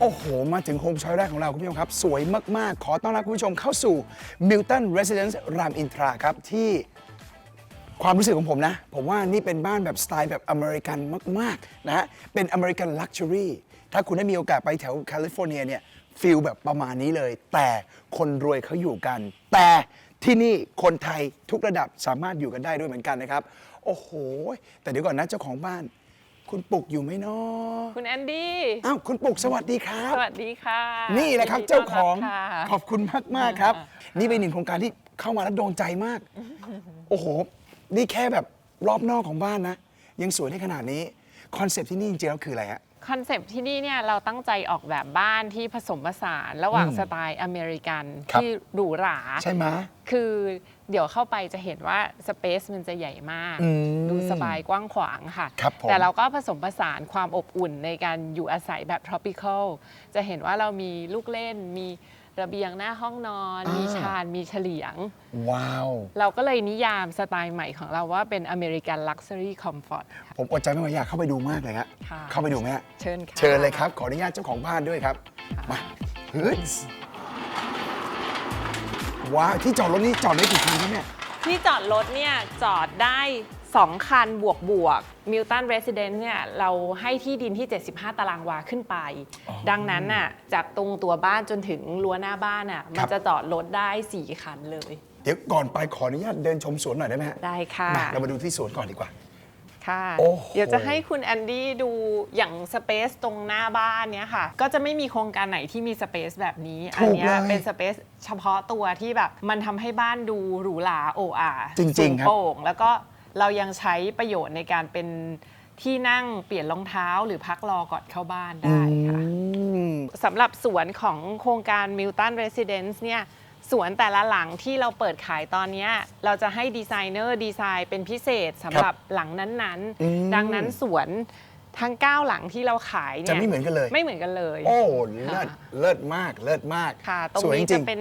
โอ้โห มาถึงโฮมชอยแรกของเราคุณผู้ชมครับ สวยมาก ๆ ขอต้อนรับคุณผู้ชมเข้าสู่ Milton Residence รามอินทราครับ ที่ความรู้สึกของผมนะ ผมว่านี่เป็นบ้านแบบสไตล์แบบอเมริกันมาก ๆ นะฮะ เป็นอเมริกันลักชัวรี่ถ้าคุณได้มีโอกาสไปแถวแคลิฟอร์เนียเนี่ยฟิลแบบประมาณนี้เลย แต่คนรวยเขาอยู่กัน แต่ที่นี่คนไทยทุกระดับสามารถอยู่กันได้ด้วยเหมือนกันนะครับ โอ้โห แต่เดี๋ยวก่อนนะเจ้าของบ้าน คุณปุกอยู่ไหมเนาะคุณแอนดี้ อ้าวคุณปุกสวัสดีครับ สวัสดีค่ะนี่แหละครับยินดีเจ้าของต้นรับค่ะ ขอบคุณมากมากๆครับ นี่เป็นหนึ่งโครงการที่เข้ามาแล้วโดนใจมาก โอ้โห นี่แค่แบบรอบนอกของบ้านนะ ยังสวยได้ขนาดนี้ คอนเซปต์ที่นี่จริงๆแล้วคืออะไรฮะ คอนเซปต์ที่นี่เนี่ยเราตั้งใจออกแบบบ้านที่ผสมผสานระหว่างอืมสไตล์อเมริกันครับ ที่หรูหรา ใช่ไหมคือเดี๋ยวเข้าไปจะเห็นว่าสเปซมันจะใหญ่มาก อืมดูสบายกว้างขวางค่ะ ครับผมแต่เราก็ผสมผสานความอบอุ่นในการอยู่อาศัยแบบ tropical จะเห็นว่าเรามีลูกเล่นมี ระเบียงหน้าห้องนอนมีชานมีเฉลียง ว้าว เราก็เลยนิยามสไตล์ใหม่ของเราว่าเป็นอเมริกันลักชัวรี่คอมฟอร์ตผมอดใจไม่ไหวอยากเข้าไปดูมากเลยฮะค่ะ เข้าไปดูไหมฮะ เชิญค่ะเชิญเลยครับ ขออนุญาตเจ้าของบ้านด้วยครับ มาเฮ้ยว้าวที่จอดรถนี่จอดได้กี่คันครับเนี่ย ที่จอดรถเนี่ยจอดได้ 2 คันบวกบวกมิลตันเรส i ิเดนต์เนี่ยเราให้ที่ดินที่ 75 ตารางวาขึ้นไป ดังนั้นน่ะจากตรงตัวบ้านจนถึงรั้วหน้าบ้านน่ะคมัรันบจะจอดรถได้ 4 คันเลย เดี๋ยวก่อนไปขออนุญาตเดินชมสวนหน่อยได้ไหมฮะได้ค่ะ มาเรามาดูที่สวนก่อนดีกว่า ค่ะ โอ้โห เดี๋ยวจะให้คุณแอนดี้ดูอย่างสเปซตรงหน้าบ้านเนี่ยค่ะ ก็จะไม่มีโครงการไหนที่มีสเปซแบบนี้ อัถูกเนี้ยเลยเป็นสเปซเฉพาะตัวที่แบบมันทำให้บ้านดูหรูหราโอ้อาจริงๆสูครับ โปร่งแล้วก็ เรายังใช้ประโยชน์ในการเป็นที่นั่งเปลี่ยนรองเท้าหรือพักรอก่อนเข้าบ้านได้ค่ะอืมสำหรับสวนของโครงการ Milton Residence เนี่ยสวนแต่ละหลังที่เราเปิดขายตอนเนี้ยเราจะให้ดีไซเนอร์ดีไซน์เป็นพิเศษสำหรับหลังนั้นอืมๆดังนั้นสวนทั้ง 9 หลังที่เราขายเนี่ยจะไม่เหมือนกันเลย ไม่เหมือนกันเลย โอ้เลิศเลิศมากเลิศมากค่ะตรงสวยจนี้ริจะงเป็น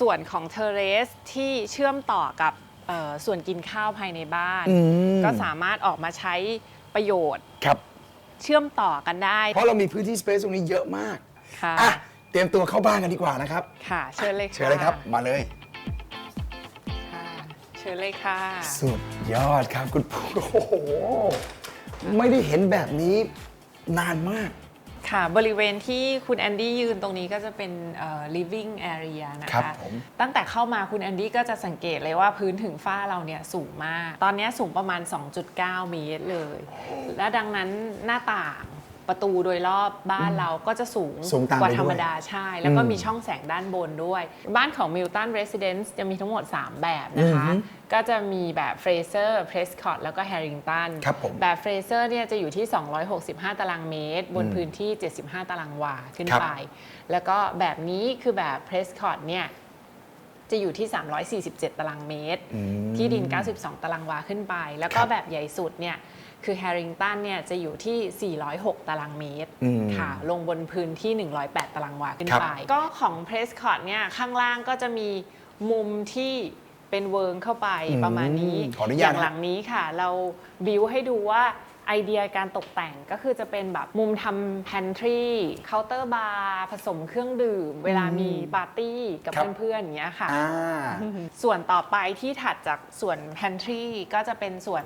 ส่วนของเทเรสที่เชื่อมต่อกับ เอ่อส่วนกินข้าวภายในบ้าน อืม ก็สามารถออกมาใช้ประโยชน์ๆครับ เชื่อมต่อกันได้เพราะเรามีพื้นที่สเปซตรงนี้เยอะมากค่ะอะเตรียมตัวเข้าบ้านกันดีกว่านะครับ ค่ะ เชิญเลยค่ะเชิญเลยครับ มาเลย ค่ะเชิญเลยค่ะ สุดยอดครับคุณปู่โอ้โห ไม่ได้เห็นแบบนี้นานมาก ค่ะบริเวณที่คุณแอนดี้ยืนตรงนี้ก็จะเป็นเอ่อ living area นะครัคะ บผม ตั้งแต่เข้ามาคุณแอนดี้ก็จะสังเกตเลยว่าพื้นถึงฝ้าเราเนี่ยสูงมาก ตอนนี้สูงประมาณ 2.9 เมตรเลย และดังนั้นหน้าต่าง ประตูโดยรอบบ้านเราก็จะสูงสูงตามกว่าไปด้วยธรรมดาใช่ แล้วก็อืมมีช่องแสงด้านบนด้วย บ้านของ Milton Residence จะมีทั้งหมด 3 แบบนะคะ อือฮึก็จะมีแบบ Fraser Prescott แล้วก็ Harrington ครับผมแบบเฟรเซอร์เนี่ยจะอยู่ที่ 265 ตารางเมตร บนพื้นที่ 75 ตารางวาขึ้นครับ ไป แล้วก็แบบนี้คือแบบเพรสคอ t เนี่ย จะอยู่ที่ 347 ตารางเมตรอืมที่ดิน 92 ตารางวาขึ้นไป แล้วก็ครับแบบใหญ่สุดเนี่ยคือแฮริงตันเนี่ยจะอยู่ที่ 406 ตารางเมตรอืมค่ะ ลงบนพื้นที่ 108 ตารางวาขึ้นครับไป ก็ของเพรสคอ t เนี่ยข้างล่างก็จะมีมุมที่เป็นเวิร์งเข้าไปประมาณนี้ขออนุอญาตย่างหลังนี้ค่ะ เราบิวให้ดูว่า ไอเดียการตกแต่งก็คือจะเป็นแบบมุมทำ pantry เคาน์เตอร์บาร์ผสมเครื่องดื่ม เวลามีปาร์ตี้กับครับ เพื่อนๆอย่างเงี้ยค่ะ อ่า ส่วนต่อไปที่ถัดจากส่วน pantry ก็จะเป็นส่วน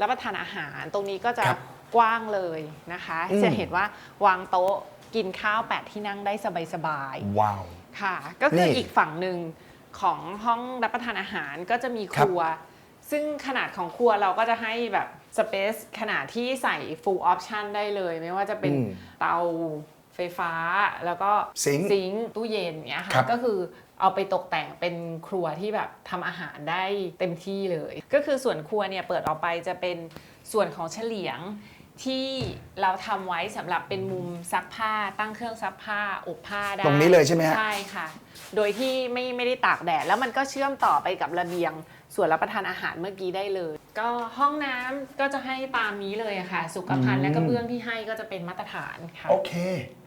รับประทานอาหารตรงนี้ก็จะครับกว้างเลยนะคะ อืม จะเห็นว่าวางโต๊ะกินข้าวแปดที่นั่งได้สบายๆว้าวค่ะ ก็คือนี่อีกฝั่งหนึ่งของห้องรับประทานอาหารก็จะมีครัวซึ่งขนาดของครัวเราก็จะให้แบบ สเปซขนาดที่ใส่ full option ได้เลย ไม่ว่าจะเป็นอืมเตาไฟฟ้าแล้วก็ซิงค์ซิงค์ตู้เย็นเนี้ยครัค่ะบก็คือเอาไปตกแต่งเป็นครัวที่แบบทำอาหารได้เต็มที่เลย ก็คือส่วนครัวเนี่ยเปิดออกไปจะเป็นส่วนของเฉลียงที่เราทำไว้สำหรับเป็นมุมซักผ้าตั้งเครื่องซักผ้าอบผ้าได้ตรงนี้เลยใช่ไหมฮะใช่ค่ะ โดยที่ไม่ไม่ได้ตากแดดแล้วมันก็เชื่อมต่อไปกับระเบียง ส่วนรับประทานอาหารเมื่อกี้ได้เลย ก็ห้องน้ำก็จะให้ตามนี้เลยอะค่ะ สุขภัณฑ์และกระเบื้องที่ให้ก็จะเป็นมาตรฐานค่ะ โอเค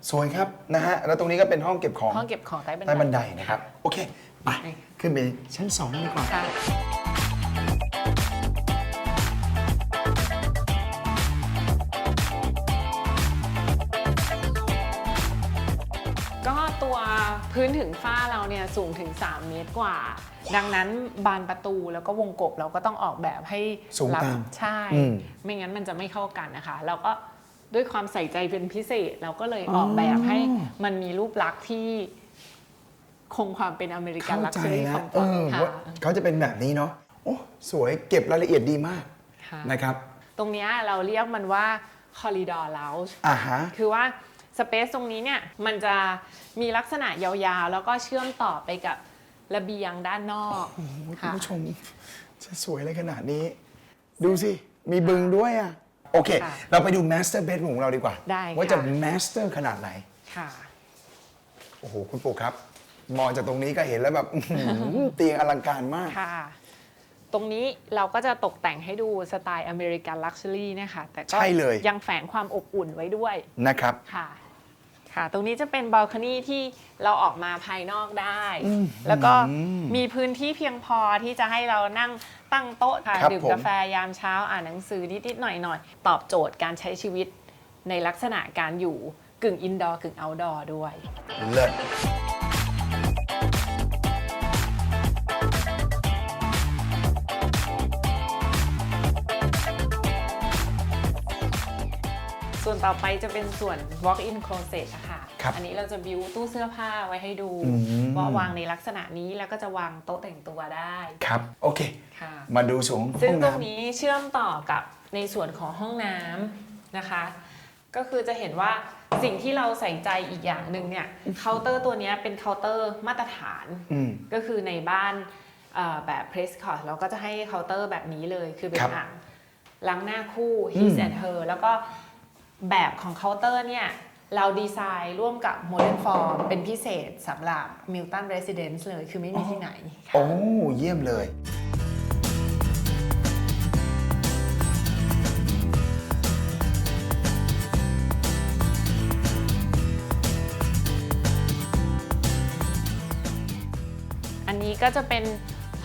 สวยครับนะฮะแล้วตรงนี้ก็เป็นห้องเก็บของห้องเก็บของใต้บันไดใต้บันไดนะครับ โอเค ไป ขึ้นไปชั้นสองดีกว่า ค่ะ ตัวพื้นถึงฝ้าเราเนี่ยสูงถึง 3 เมตรกว่า ดังนั้นบานประตูแล้วก็วงกบเราก็ต้องออกแบบให้สูงรับตามใช่ อืม ไม่งั้นมันจะไม่เข้ากันนะคะแล้วก็ด้วยความใส่ใจเป็นพิเศษ เราก็เลยออกแบบให้มันมีรูปลักษณ์ที่คงความเป็นอเมริกันเข้าลักใจชัวรี่แล้ควอมฟเออร์อค่ะว่าเขาจะเป็นแบบนี้เนาะโอ้สวยเก็บรายละเอียดดีมากค่ะ นะครับตรงเนี้ยเราเรียกมันว่าคอริดอร์ o ล g e อ่าฮะ คือว่า สเปซตรงนี้เนี่ยมันจะมีลักษณะยาวๆ แล้วก็เชื่อมต่อไปกับระเบียงด้านนอกคุณค่ะผู้ชมจะสวยอะไรขนาดนี้ ดูสิ มีบึงด้วยอะ โอเค ค่ะเราไปดู master bedroom ของเราดีกว่า ได้ค่ะว่าจะ master ขนาดไหน ค่ะ โอ้โห คุณปู่ครับ มองจากตรงนี้ก็เห็นแล้วแบบอื้อหือเตียงอลังการมาก ค่ะ ตรงนี้เราก็จะตกแต่งให้ดูสไตล์อเมริกันลักชัวรี่นะคะ แต่ก็ใช่เลย ยังแฝงความอบอุ่นไว้ด้วยนะครับ ค่ะ ค่ะ ตรงนี้จะเป็นบัลคอนี่ที่เราออกมาภายนอกได้ แล้วก็มีพื้นที่เพียงพอที่จะให้เรานั่งตั้งโต๊ะค่ะครับดื่มผมกาแฟยามเช้าอ่านหนังสือนิดๆหน่อยๆ ตอบโจทย์การใช้ชีวิตในลักษณะการอยู่กึ่งอินดอร์กึ่งเอาท์ดอร์ด้วย เลิศส่วนต่อไปจะเป็นส่วน walk-in closet อะค่ะ ครับอันนี้เราจะบิวตู้เสื้อผ้าไว้ให้ดูอืม ว่าวางในลักษณะนี้แล้วก็จะวางโต๊ะแต่งตัวได้ครับ โอเค ค่ะ มาดูส่วนของซึ่ห้งองตรงน้ำนี้เชื่อมต่อกับในส่วนของห้องน้ำนะคะ ก็คือจะเห็นว่าสิ่งที่เราใส่ใจอีกอย่างหนึ่งเนี่ยเคาน์เตอร์ตัวเนี้ยเป็นเคาน์เตอร์มาตรฐานอืมก็คือในบ้านเอ่อแบบเพรสคอร์เราก็จะให้เคาน์เตอร์แบบนี้เลยคือเป็นครับอ่างล้างหน้าคู่ his and her แล้วก็แบบของเคาน์เตอร์เนี่ย เราดีไซน์ร่วมกับ Modern Form เป็นพิเศษสำหรับ Milton Residence เลย คือไม่มีที่ไหนค่ะ โอ้ เยี่ยมเลย อันนี้ก็จะเป็น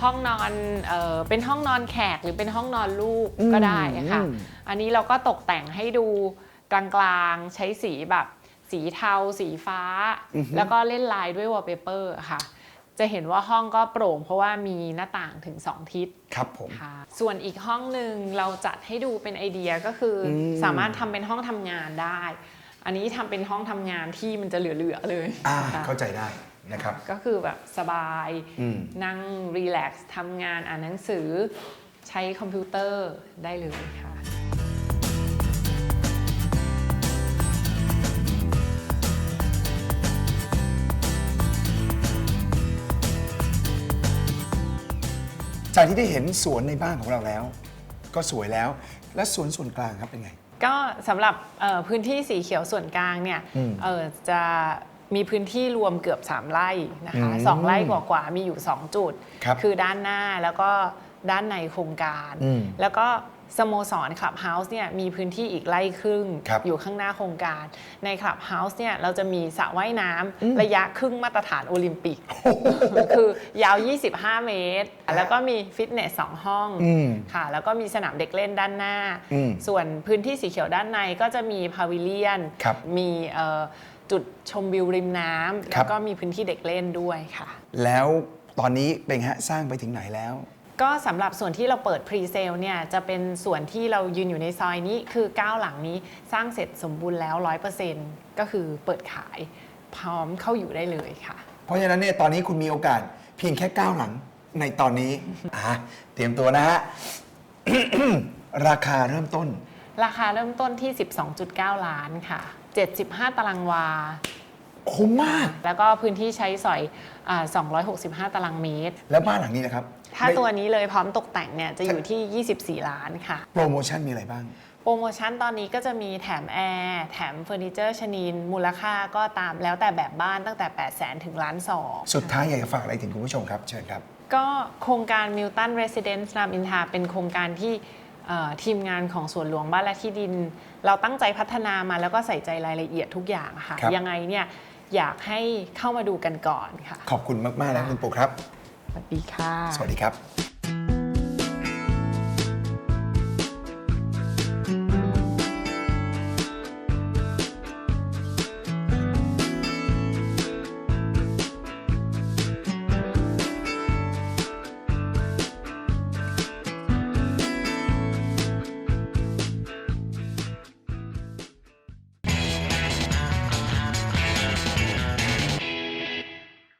ห้องนอนเอ่อเป็นห้องนอนแขกหรือเป็นห้องนอนลูกก็ได้ค่ะ อืม อันนี้เราก็ตกแต่งให้ดู กลางๆ ใช้สีแบบสีเทา สีฟ้า แล้วก็เล่นลายด้วยวอลเปเปอร์ค่ะ จะเห็นว่าห้องก็โปร่งเพราะว่ามีหน้าต่างถึง 2 ทิศครับผมค่ะส่วนอีกห้องหนึ่งเราจัดให้ดูเป็นไอเดียก็คืออมสามารถทำเป็นห้องทำงานได้ อันนี้ทำเป็นห้องทำงานที่มันจะเหลือๆเลยอ่าค่ะเข้าใจได้นะครับก็คือแบบสบายอืมนั่งรีแลกซ์ทำงานอ่านหนังสือ ใช้คอมพิวเตอร์ได้เลยค่ะ จากที่ได้เห็นสวนในบ้านของเราแล้ว ก็สวยแล้ว และสวนส่วนกลางครับเป็นไง ก็สำหรับเอ่อพื้นที่สีเขียวส่วนกลางเนี่ยอืมเอ่อจะมีพื้นที่รวมเกือบ 3 ไร่นะคะอืมสองไร่กว่าๆมีอยู่ 2 จุดครับอด้านหน้าแล้วก็ด้านในโครงการ อืมแล้วก็ สโมสรคลับเฮาส์เนี่ยมีพื้นที่อีกไร่ครึ่งครับอยู่ข้างหน้าโครงการ ในคลับเฮาส์เนี่ยเราจะมีสระว่ายน้ำระยะครึ่งมาตรฐานโอลิมปิก คือยาว 25 เมตร แล้วก็มีฟิตเนส 2 ห้องอืมค่ะ แล้วก็มีสนามเด็กเล่นด้านหน้าอืมส่วนพื้นที่สีเขียวด้านในก็จะมีพาวิเลียนครับมีเอ่อจุดชมวิวริมน้ำครัแล้บวก็มีพื้นที่เด็กเล่นด้วยค่ะ แล้วตอนนี้เป็นไงฮะสร้างไปถึงไหนแล้ว ก็สำหรับส่วนที่เราเปิดพรีเซลเนี่ยจะเป็นส่วนที่เรายืนอยู่ในซอยนี้คือ 9 หลังนี้สร้างเสร็จสมบูรณ์แล้ว 100%ก็คือเปิดขายพร้อมเข้าอยู่ได้เลยค่ะ เพราะฉะนั้นเนี่ยตอนนี้คุณมีโอกาสเพียงแค่ก้าวหลังในตอนนี้อะเตรียมตัวนะฮะ ราคาเริ่มต้น ราคาเริ่มต้นที่ 12.9 ล้านค่ะ 75 ตารางวา คุ้มมาก แล้วก็พื้นที่ใช้สอยอา265 ตารางเมตร แล้วบ้านหลังนี้นะครับถ้าได้ตัวนี้เลยพร้อมตกแต่งเนี่ยจะอยู่ที่ 24 ล้านค่ะ โปรโมชั่นมีอะไรบ้าง โปรโมชั่นตอนนี้ก็จะมีแถมแอร์แถมเฟอร์นิเจอร์ชนิน มูลค่าก็ตามแล้วแต่แบบบ้านตั้งแต่ 8 0 0แสนถึงล้านสองสุดท้ายอยากจะฝากอะไรถึงคุณผู้ชมครับ เชิญครับ ก็โครงการ Milton Residence รามอินทราเป็นโครงการที่เอ่อทีมงานของสวนหลวงบ้านและที่ดิน เราตั้งใจพัฒนามาแล้วก็ใส่ใจรายละเอียดทุกอย่างค่ะครับยังไงเนี่ย อยากให้เข้ามาดูกันก่อนค่ะ ขอบคุณมากๆนะคุณปู่ครับ สวัสดีค่ะ สวัสดีครับ